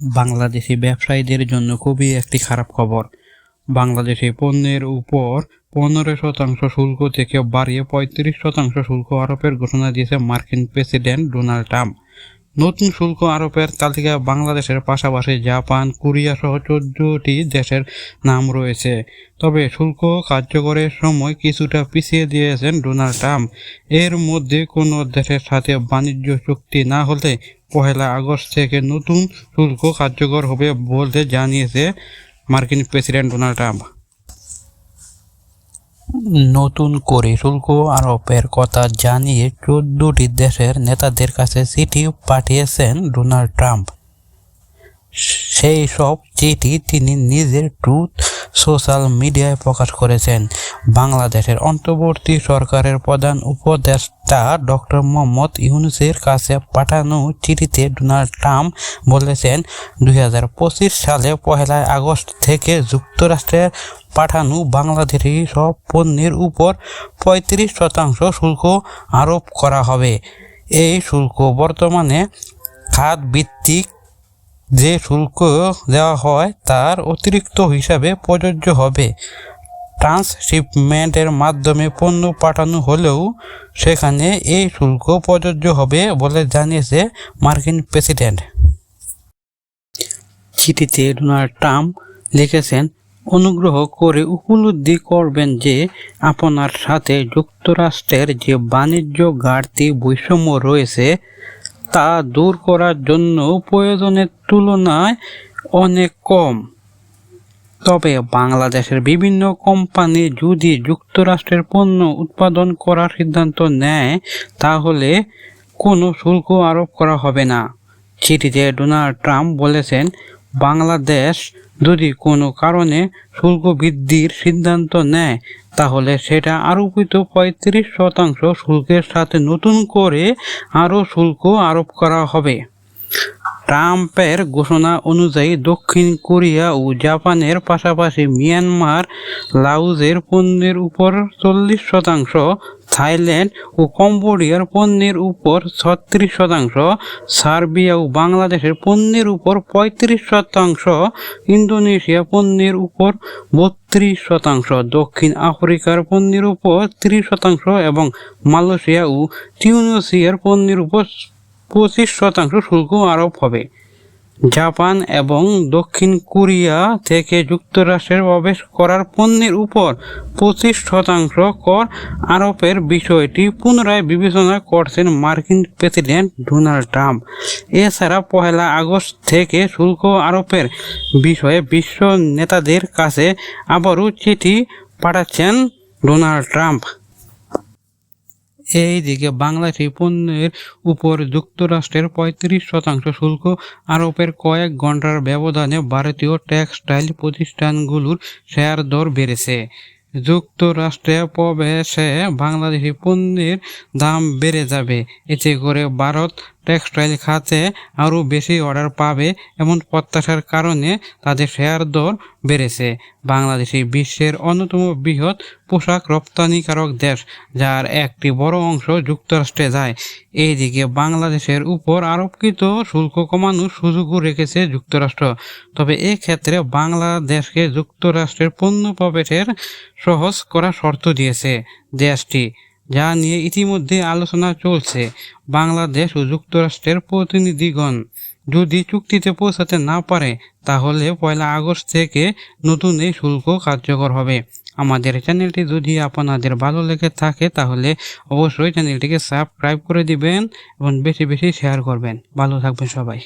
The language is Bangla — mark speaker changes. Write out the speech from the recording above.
Speaker 1: বাংলাদেশি ব্যবসায়ীদের জন্য খুবই একটি খারাপ খবর। বাংলাদেশি পণ্যের উপর পনেরো শতাংশ শুল্ক থেকে বাড়িয়ে পঁয়ত্রিশ শতাংশ শুল্ক আরোপের ঘোষণা দিয়েছে মার্কিন প্রেসিডেন্ট ডোনাল্ড ট্রাম্প। নতুন শুল্ক আরোপের তালিকা বাংলাদেশের পাশাপাশি জাপান, কোরিয়া সহ চোদ্দটি দেশের নাম রয়েছে। তবে শুল্ক কার্যকরের সময় কিছুটা পিছিয়ে দিয়েছেন ডোনাল্ড ট্রাম্প। এর মধ্যে কোনো দেশের সাথে বাণিজ্য চুক্তি না হলে পহেলা আগস্ট থেকে নতুন শুল্ক কার্যকর হবে বলতে জানিয়েছে মার্কিন প্রেসিডেন্ট ডোনাল্ড ট্রাম্প। নতুন করে শুল্ক আরোপের কথা জানিয়ে চোদ্দটি দেশের নেতাদের কাছে চিঠি পাঠিয়েছেন ডোনাল্ড ট্রাম্প। সেই সব চিঠি তিনি নিজের ট্রুথ সোশ্যাল মিডিয়ায় প্রকাশ করেছেন। বাংলাদেশের অন্তর্বর্তী সরকারের প্রধান উপদেষ্টা ডক্টর মোহাম্মদ ইউনুসের কাছে পাঠানো চিঠিতে ডোনাল্ড ট্রাম্প বলেছেন, দুই হাজার পঁচিশ সালে পহেলা আগস্ট থেকে যুক্তরাষ্ট্রের পাঠানো বাংলাদেশি সব পণ্যের উপর পঁয়ত্রিশ শতাংশ শুল্ক আরোপ করা হবে। এই শুল্ক বর্তমানে খাত ভিত্তিক যে শুল্ক দেওয়া হয় তার অতিরিক্ত হিসাবে প্রযোজ্য হবে। ট্রান্সশিপমেন্টের মাধ্যমে পণ্য পাঠানো হলেও সেখানে এই শুল্ক প্রযোজ্য হবে বলে জানিয়েছে মার্কিন প্রেসিডেন্ট। চিঠিতে ডোনাল্ড ট্রাম্প লিখেছেন, অনুগ্রহ করে উপলব্ধি করবেন যে আপনার সাথে যুক্তরাষ্ট্রের যে বাণিজ্য ঘাটতি বৈষম্য রয়েছে তা দূর করার জন্য প্রয়োজনের তুলনায় অনেক কম। তবে বাংলাদেশের বিভিন্ন কোম্পানি যদি যুক্তরাষ্ট্রের পণ্য উৎপাদন করার সিদ্ধান্ত নেয়, তাহলে কোনো শুল্ক আরোপ করা হবে না। চিঠিতে ডোনাল্ড ট্রাম্প বলেছেন বাংলাদেশ যদি কোনো কারণে শুল্ক বৃদ্ধির সিদ্ধান্ত নেয়, তাহলে সেটা আরোপিত পঁয়ত্রিশ শতাংশ শুল্কের সাথে নতুন করে আরও শুল্ক আরোপ করা হবে। ট্রাম্পের ঘোষণা অনুযায়ী দক্ষিণ কোরিয়া ও জাপানের পাশাপাশি মিয়ানমার লাউজের পণ্যের উপর চল্লিশ শতাংশ, থাইল্যান্ড ও কম্বোডিয়ার পণ্যের উপর ছত্রিশ শতাংশ, সার্বিয়া ও বাংলাদেশের পণ্যের উপর পঁয়ত্রিশ শতাংশ, ইন্দোনেশিয়া পণ্যের উপর বত্রিশ শতাংশ, দক্ষিণ আফ্রিকার পণ্যের উপর ত্রিশ শতাংশ এবং মালয়েশিয়া ও টিউনিসিয়ার পণ্যের উপর পঁচিশ শতাংশ শুল্ক আরোপ হবে। জাপান এবং দক্ষিণ কোরিয়া থেকে যুক্তরাষ্ট্রের প্রবেশ করার পণ্যের উপর পঁচিশ শতাংশ কর আরোপের বিষয়টি পুনরায় বিবেচনা করছেন মার্কিন প্রেসিডেন্ট ডোনাল্ড ট্রাম্প। এছাড়া পহেলা আগস্ট থেকে শুল্ক আরোপের বিষয়ে বিশ্ব নেতাদের কাছে আবারও চিঠি পাঠাচ্ছেন ডোনাল্ড ট্রাম্প। এইদিকে বাংলাদেশি পণ্যের উপর যুক্তরাষ্ট্রের পঁয়ত্রিশ শতাংশ শুল্ক আরোপের কয়েক ঘণ্টার ব্যবধানে ভারতীয় টেক্সটাইল প্রতিষ্ঠানগুলোর শেয়ার দর বেড়েছে। যুক্তরাষ্ট্রে প্রবেশে বাংলাদেশি পণ্যের দাম বেড়ে যাবে। এতে করে ভারত টেক্সটাইল খাতে আরও বেশি অর্ডার পাবে এমন প্রত্যাশার কারণে তাদের শেয়ার দর বেড়েছে। বাংলাদেশি বিশ্বের অন্যতম বৃহৎ পোশাক রপ্তানিকারক দেশ, যার একটি বড় অংশ যুক্তরাষ্ট্রে যায়। এইদিকে বাংলাদেশের উপর আরোপকৃত শুল্ক কমানোর সুযোগও রেখেছে যুক্তরাষ্ট্র। তবে এক্ষেত্রে বাংলাদেশকে যুক্তরাষ্ট্রের পণ্য প্রবেশের সহজ করা শর্ত দিয়েছে। দেশটি যা নিয়ে ইতিমধ্যে আলোচনা চলছে বাংলাদেশ ও যুক্তরাষ্ট্রের প্রতিনিধিগণ। যদি চুক্তিতে পৌঁছাতে না পারে, তাহলে পয়লা আগস্ট থেকে নতুন এই শুল্ক কার্যকর হবে। আমাদের চ্যানেলটি যদি আপনাদের ভালো লেগে থাকে, তাহলে অবশ্যই চ্যানেলটিকে সাবস্ক্রাইব করে দিবেন এবং বেশি বেশি শেয়ার করবেন। ভালো থাকবেন সবাই।